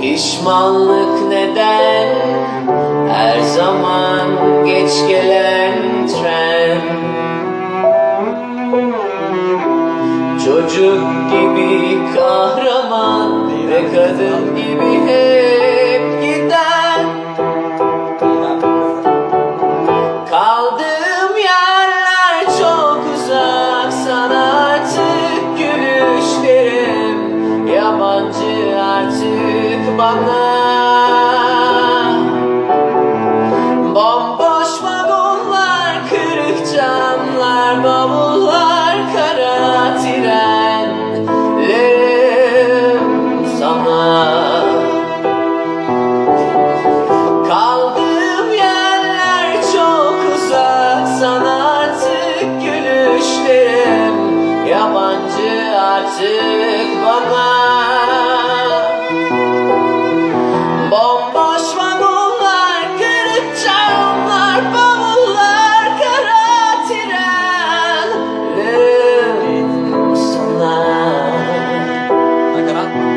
Pişmanlık neden? Her zaman geç gelen tren. Çocuk gibi kahraman ve kadın bana Bomboş vagonlar, kırık camlar, bavullar, kara trenlerim sana. Kaldığım yerler çok uzak sana artık gülüşlerim. Yabancı artık bana.